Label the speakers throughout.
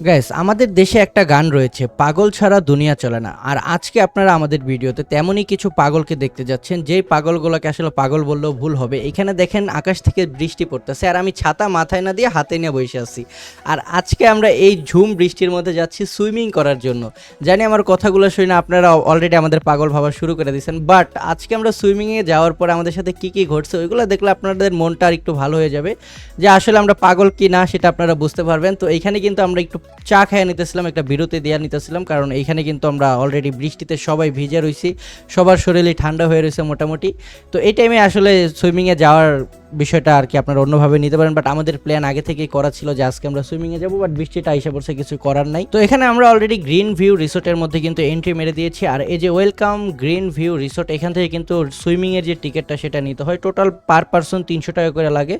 Speaker 1: Gas আমাদের দেশে একটা গান রয়েছে, পাগল ছাড়া দুনিয়া চলে না। আর আজকে আপনারা আমাদের ভিডিওতে তেমনই কিছু পাগলকে দেখতে যাচ্ছেন, যেই পাগলগুলোকে আসলে পাগল বললেও ভুল হবে। এখানে দেখেন, আকাশ থেকে বৃষ্টি পড়তেছে, আর আমি ছাতা মাথায় না দিয়ে হাতে নিয়ে বসে আছি। আর আজকে আমরা এই ঝুম বৃষ্টির মধ্যে যাচ্ছি সুইমিং করার জন্য। জানি আমার কথাগুলো শুনে আপনারা অলরেডি আমাদের পাগল ভাবা শুরু করে দিয়েছেন বাট আজকে আমরা সুইমিংয়ে যাওয়ার পর আমাদের সাথে কি কি ঘটছে, ওইগুলো দেখলে আপনাদের মনটা আর একটু ভালো হয়ে যাবে। যে আসলে আমরা পাগল কি না, সেটা আপনারা বুঝতে পারবেন। তো এখানে কিন্তু আমরা একটু চা খেয়ে নিতেছিলাম, একটা বিরতি দেওয়া নিতেছিলাম, কারণ এইখানে কিন্তু আমরা অলরেডি বৃষ্টিতে সবাই ভিজে রয়েছি সবার শরীরে ঠান্ডা হয়ে রয়েছে মোটামুটি। তো এই টাইমে আসলে সুইমিংয়ে যাওয়ার বিষয়টা আর কি আপনারা অন্যভাবে নিতে পারেন বাট আমাদের প্ল্যান আগে থেকেই করা ছিল যে আজকে আমরা সুইমিংয়ে যাব বাট বৃষ্টিটা এসে পড়ছে, কিছু করার নাই। তো এখানে আমরা অলরেডি গ্রিন ভিউ রিসোর্টের মধ্যে কিন্তু এন্ট্রি মেরে দিয়েছি, আর এই যে ওয়েলকাম গ্রিন ভিউ রিসোর্ট এখান থেকে কিন্তু সুইমিংয়ের যে টিকিটটা সেটা নিতে হয় টোটাল পার পার্সন তিনশো টাকা করে লাগে।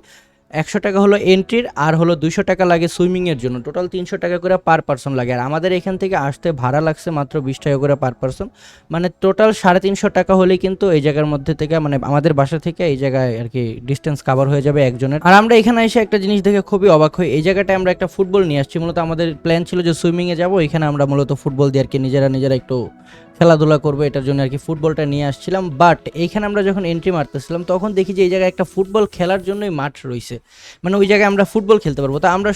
Speaker 1: একশো টাকা হলো এন্ট্রির আর হলো দুশো টাকা লাগে সুইমিংয়ের জন্য। টোটাল তিনশো টাকা করে পার পার্সন লাগে। আর আমাদের এখান থেকে আসতে ভাড়া লাগছে মাত্র বিশ টাকা করে পার পার্সন মানে টোটাল সাড়ে তিনশো টাকা হলেই কিন্তু এই জায়গার মধ্যে থেকে মানে আমাদের বাসা থেকে এই জায়গায় আর কি ডিস্টেন্স কাভার হয়ে যাবে একজনের। আর আমরা এখানে এসে একটা জিনিস দেখে খুবই অবাক হই। এই জায়গাটায় আমরা একটা ফুটবল নিয়ে আসছি। মূলত আমাদের প্ল্যান ছিল যে সুইমিংয়ে যাব। এখানে আমরা মূলত ফুটবল দিয়ে আর কি নিজেরা নিজেরা একটু খেলাধুলা করব, এটার জন্য আর কি ফুটবলটা নিয়ে আসছিলাম। বাট এইখানে আমরা যখন এন্ট্রি মারতেছিলাম, তখন দেখি যে এই জায়গায় একটা ফুটবল খেলার জন্যই মাঠ রয়েছে। মানে ওই জায়গায় আমরা ফুটবল খেলতে পারব। তো আমরা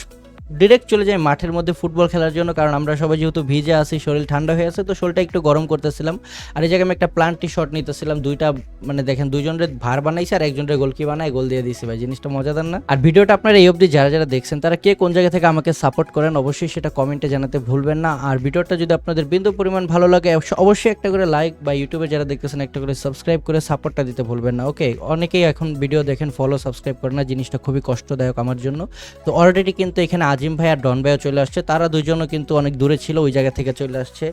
Speaker 1: ডিরেক্ট চলে যাই মাঠের মধ্যে ফুটবল খেলার জন্য, কারণ আমরা সবাই যেহেতু ভিজে আছি, শরীর ঠান্ডা হয়ে আছে, তো শরীরটা একটু গরম করতেছিলাম। আর এই জায়গায় আমি একটা প্লান্টি শট নিতেছিলাম, দুইটা মানে দেখেন দুজনের ভার বানাইছে আর একজনের গোলকি বানায়, গোল দিয়ে দিয়েছে ভাই, জিনিসটা মজাদার না? আর ভিডিওটা আপনারা এই অবধি যারা যারা দেখছেন, তারা কে কোন জায়গা থেকে আমাকে সাপোর্ট করেন, অবশ্যই সেটা কমেন্টে জানাতে ভুলবেন না। আর ভিডিওটা যদি আপনাদের বিন্দু পরিমাণ ভালো লাগে অবশ্যই একটা করে লাইক বা ইউটিউবে যারা দেখতেছেন, একটা করে সাবস্ক্রাইব করে সাপোর্টটা দিতে ভুলবেন না ওকে অনেকেই এখন ভিডিও দেখেন ফলো সাবস্ক্রাইব করেন না, জিনিসটা খুবই কষ্টদায়ক আমার জন্য। তো অলরেডি কিন্তু এখানে আজিম ভাই আর ডন ভাইও চলে আসছে। তারা দুজনও কিন্তু অনেক দূরে ছিল ওই জায়গা থেকে চলে আসছে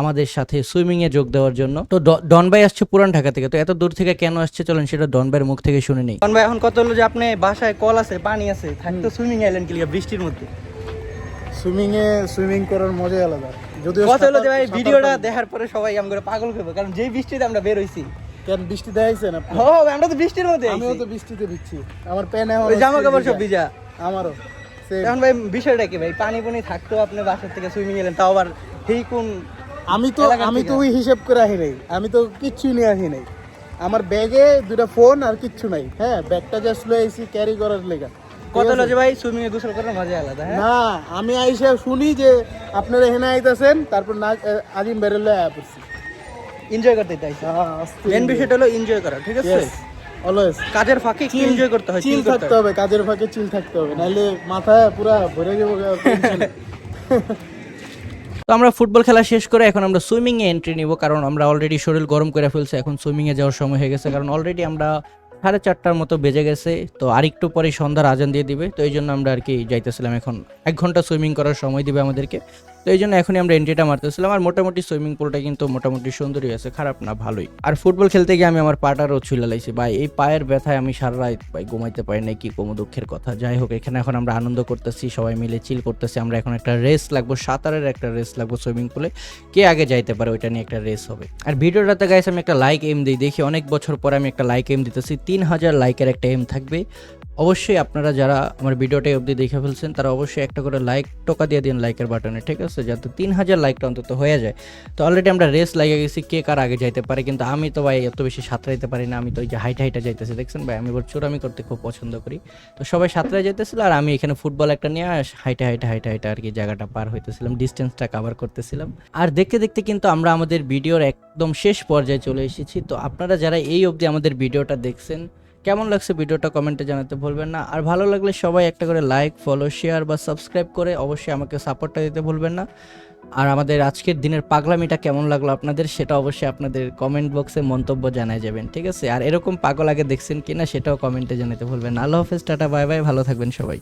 Speaker 1: আমাদের সাথে সুইমিংয়ে যোগ দেওয়ার জন্য। তো ডন ভাই আসছে পুরান ঢাকা থেকে তো এত দূর থেকে কেন আসছে চলেন সেটা ডন ভাইয়ের মুখ থেকে শুনে নেই।
Speaker 2: ডন ভাই এখন কত হলো যে আপনি বাসায় কল আছে পানি আছে থাকতো সুইমিং আইল্যান্ড কি লিগা, বৃষ্টির মধ্যে।
Speaker 3: সুইমিং এ সুইমিং করার মজাই আলাদা। যদিও
Speaker 2: কত হলো যে ভাই ভিডিওটা দেখার পরে সবাই আমরা পাগল করব কারণ যেই বৃষ্টিতে আমরা বের হইছি।
Speaker 3: কেন বৃষ্টি দেখাইছেন আপনি?
Speaker 2: ও আমরা তো বৃষ্টির মধ্যে
Speaker 3: আমিও তো বৃষ্টিতে ভিজছি। আমার প্যান
Speaker 2: জামা কাপড় সব
Speaker 3: ভিজা।
Speaker 2: ভিজা।
Speaker 3: আমারও। Same.
Speaker 2: এখন ভাই বিষয়টা কি ভাই? পানি পানি থাকতো আপনি বাসার থেকে সুইমিং এলেন তাও আবার সেই কোন
Speaker 3: আমি তো আমি তো ওই হিসেব করে আহি নাই। আমি তো কিচ্ছুই নিয়ে আসি নাই। আমার ব্যাগে দুটা ফোন আর কিচ্ছু নাই। হ্যাঁ ব্যাগটা জাস্ট লয়ে আইছি ক্যারি করার লেগা।
Speaker 2: কত যে ভাই সুইমিং এ গোসল করার মজা আলাদা হ্যাঁ?
Speaker 3: না আমি আইসা শুনি যে আপনারা এখানে আইতাছেন তারপর না আজিম বেরোলে আয়া পড়ছি।
Speaker 2: এনজয় করতে চাইছি। মেন বিষয়টা হলো এনজয় করা ঠিক আছে?
Speaker 3: অলওয়েজ
Speaker 2: কাজের ফাঁকে একটু এনজয় করতে হয়
Speaker 3: চিল থাকতে হবে কাজের ফাঁকে চিল থাকতে হবে নাহলে মাথায় পুরা ভরে যাব
Speaker 1: তো আমরা ফুটবল খেলা শেষ করে এখন আমরা সুইমিংয়ে এন্ট্রি নিব কারণ আমরা অলরেডি শরীর গরম করে ফেলছে এখন সুইমিংয়ে যাওয়ার সময় হয়ে গেছে কারণ অলরেডি আমরা সাড়ে চারটার মতো বেজে গেছে তো আরেকটু পরে সন্ধ্যার আজান দিয়ে দিবে তো এই জন্য আমরা আর কি যাইতেছিলাম এখন। এক ঘণ্টা সুইমিং করার সময় দিবে আমাদেরকে। তো এই জন্য এখনই আমরা এন্ট্রিটা মারতেছিলাম আর মোটামুটি সুইমিং পুলটা কিন্তু মোটামুটি সুন্দরই আছে, খারাপ না, ভালোই। আর ফুটবল খেলতে গিয়ে আমি আমার পাটারও ছুলে লাইছি। ভাই, এই পায়ের ব্যথায় আমি সারা রাত, ভাই, ঘুমাইতে পারি না কি কোনো দুঃখের কথা। যাই হোক, এখানে এখন আমরা আনন্দ করতেছি, সবাই মিলে চিল করতেছি। আমরা এখন একটা রেস লাগবো, সাঁতারের একটা রেস লাগবো সুইমিং পুলে কে আগে যাইতে পারে, ওইটা নিয়ে একটা রেস হবে। আর ভিডিওটাতে গাইস আমি একটা লাইক এম দিই। দেখি, অনেক বছর পরে আমি একটা লাইক এম দিতেছি। তিন হাজার লাইকের একটা এম থাকবে। অবশ্যই আপনারা যারা আমার ভিডিওটা অবধি দেখে ফেলছেন, তারা অবশ্যই একটা করে লাইক টোকা দিয়ে দিন লাইকের বাটনে ঠিক আছে? যাতে তিন হাজার লাইকটা অন্তত হয়ে যায়। তো অলরেডি আমরা রেস লাগিয়ে গেছি, কে কার আগে যাইতে পারে, কিন্তু আমি তো ভাই এত বেশি সাঁতরাইতে পারি না, আমি তো ওই যে হাইটা হাইটা যাইতেছি, দেখছেন ভাই? আমি এবার চোরামি করতে খুব পছন্দ করি। তো সবাই সাঁতরাই যেতেছিল আর আমি এখানে ফুটবল একটা নিয়ে হাইটা হাইটা হাইটা হাইটা আর কি জায়গাটা পার হইতেছিলাম ডিস্টেন্সটা কাভার করতেছিলাম। আর দেখতে দেখতে কিন্তু আমরা আমাদের ভিডিওর একদম শেষ পর্যায়ে চলে এসেছি। তো আপনারা যারা এই অবধি আমাদের ভিডিওটা দেখছেন কেমন লাগছে ভিডিওটা কমেন্টে জানাতে ভুলবেন না। আর ভালো লাগলে সবাই একটা করে লাইক ফলো শেয়ার বা সাবস্ক্রাইব করে অবশ্যই আমাকে সাপোর্টটা দিতে ভুলবেন না। আর আমাদের আজকের দিনের পাগলামিটা কেমন লাগল আপনাদের সেটা অবশ্যই আপনাদের কমেন্ট বক্সে মন্তব্য জানায় যাবেন, ঠিক আছে? আর এরকম পাগল আগে দেখছেন কিনা সেটাও কমেন্টে জানাতে ভুলবেন আল্লাহ হাফেজ, টাটা বাই বাই ভালো থাকবেন সবাই।